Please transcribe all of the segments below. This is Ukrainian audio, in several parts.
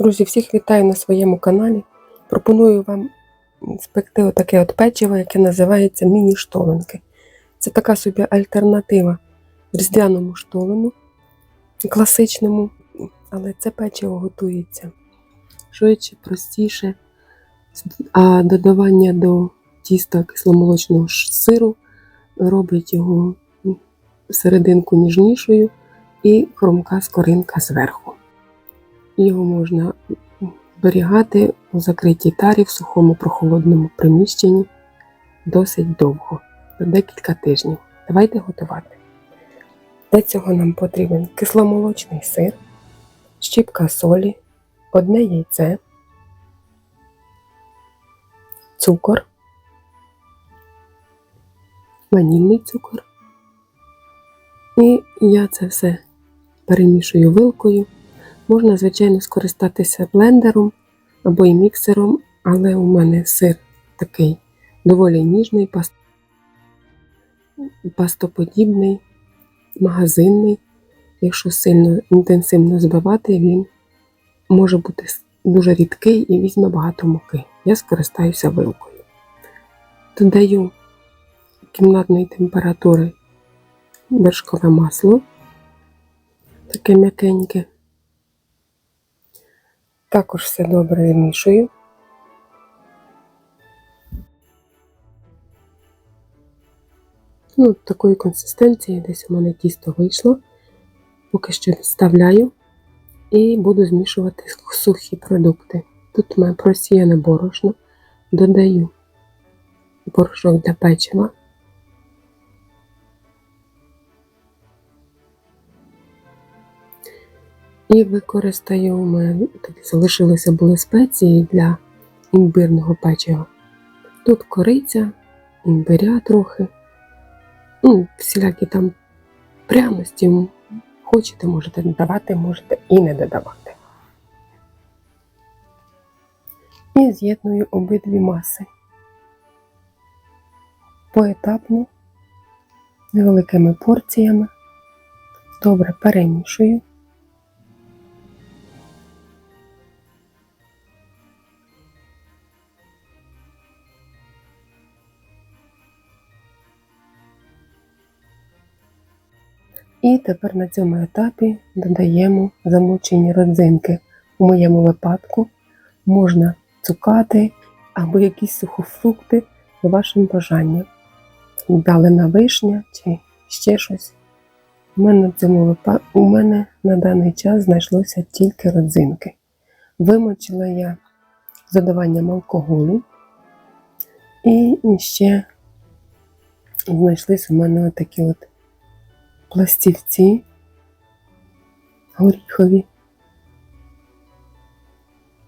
Друзі, всіх вітаю на своєму каналі. Пропоную вам спекти отаке от печиво, яке називається міні-штолинки. Це така собі альтернатива різдвяному штолену, класичному, але це печиво готується швидше, простіше. А додавання до тіста кисломолочного сиру робить його серединку ніжнішою і хрумка скоринка зверху. Його можна зберігати у закритій тарі в сухому прохолодному приміщенні досить довго, декілька тижнів. Давайте готувати. Для цього нам потрібен кисломолочний сир, щіпка солі, одне яйце, цукор, ванільний цукор. І я це все перемішую вилкою. Можна, звичайно, скористатися блендером або і міксером, але у мене сир такий доволі ніжний, пастоподібний, магазинний. Якщо сильно інтенсивно збивати, він може бути дуже рідкий і візьме багато муки. Я скористаюся вилкою. Додаю кімнатної температури вершкове масло, таке м'якеньке. Також все добре вимішую. Ну, такої консистенції десь у мене тісто вийшло. Поки що відставляю і буду змішувати сухі продукти. Тут у мене просіяне борошно, додаю порошок для печива. І використаю у такі залишилися були спеції для імбирного печива. Тут кориця, імбиря трохи, ну, всілякі там пряності. Хочете, можете додавати, можете і не додавати. І з'єдную обидві маси поетапно, невеликими порціями. Добре перемішую. І тепер на цьому етапі додаємо замочені родзинки. У моєму випадку можна цукати або якісь сухофрукти за вашим бажанням. Далина вишня чи ще щось. У мене, в цьому випадку, у мене на даний час знайшлося тільки родзинки. Вимочила я з додаванням алкоголю. І ще знайшлися в мене отакі от пластівці горіхові.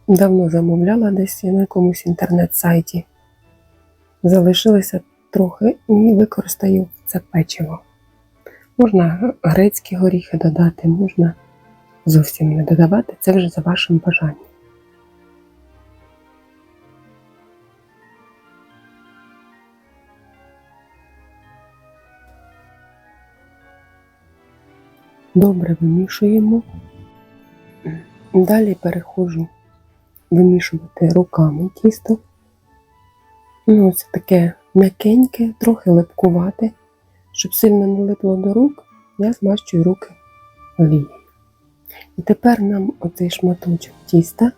Давно замовляла десь на якомусь інтернет-сайті. Залишилося трохи і використаю це печиво. Можна грецькі горіхи додати, можна зовсім не додавати, це вже за вашим бажанням. Добре вимішуємо. Далі переходжу вимішувати руками тісто. Ну, ось таке м'якеньке, трохи липкувате. Щоб сильно не липло до рук, я змащую руки олією. І тепер нам оцей шматочок тіста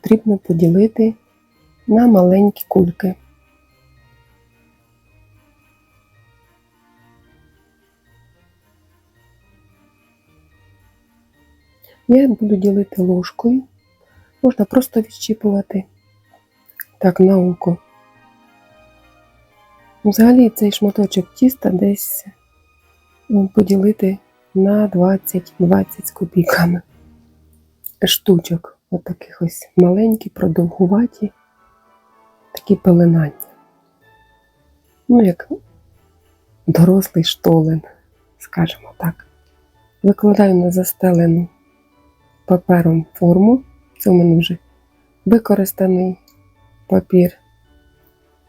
потрібно поділити на маленькі кульки. Я буду ділити ложкою. Можна просто відщіпувати так на око. Взагалі цей шматочок тіста десь ну, поділити на 20-20 з копійками штучок. От таких ось маленькі, продовгуваті, такі пеленання. Ну, як дорослий штолен, скажімо так. Викладаю на застелену папером форму. Це у мене вже використаний папір.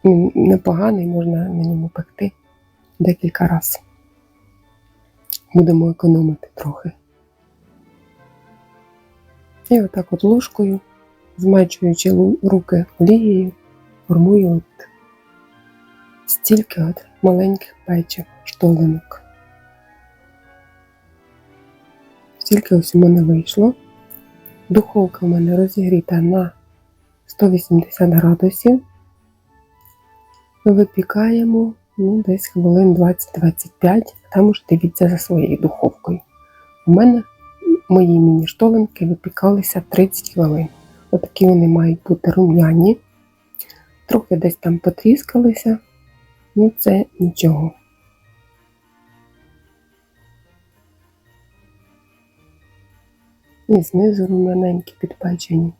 Він непоганий, можна на ньому пекти декілька разів. Будемо економити трохи. І отак от ложкою, змачуючи руки олією, формую от стільки от маленьких печив, штолинок. Стільки ось у мене вийшло. Духовка у мене розігріта на 180 градусів. Випікаємо ну, десь хвилин 20-25, а там уже дивіться за своєю духовкою. У мене мої міні-штолинки випікалися 30 хвилин. Отакі вони мають бути рум'яні. Трохи десь там потріскалися, ну це нічого. І знизу рум'яненькі підпечені.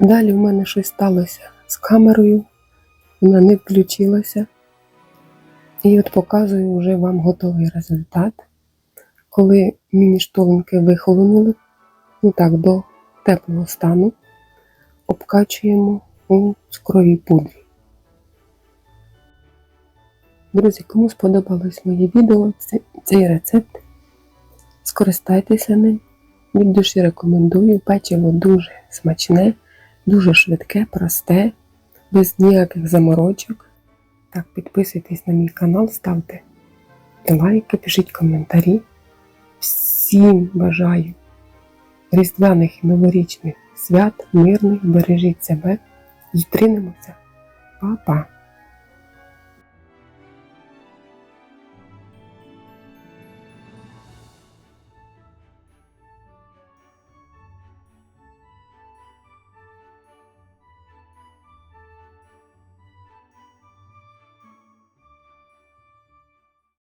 Далі в мене щось сталося з камерою, вона не включилася. І от показую вже вам готовий результат. Коли міні-штолинки вихолонули, ну так, до теплого стану, обкачуємо у цукровій пудрі. Друзі, кому сподобалось моє відео, цей рецепт, скористайтеся ним. Від душі рекомендую. Печиво дуже смачне, дуже швидке, просте, без ніяких заморочок. Так, підписуйтесь на мій канал, ставте лайки, пишіть коментарі. Всім бажаю різдвяних і новорічних свят, мирних, бережіть себе. Зустрінемося. Па-па!